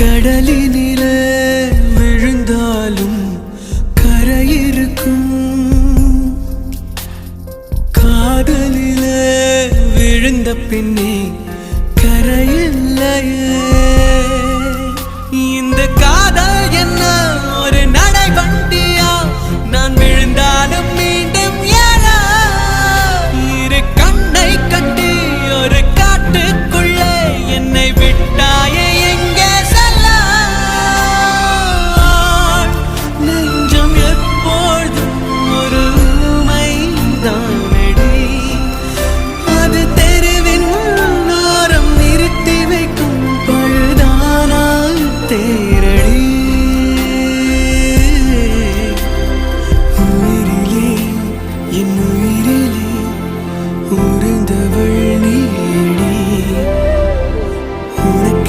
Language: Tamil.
கடலினில விழுந்தாலும் கரையிருக்கும். காதலில விழுந்த பின்னே கரையில்லையே. உறைந்தவள்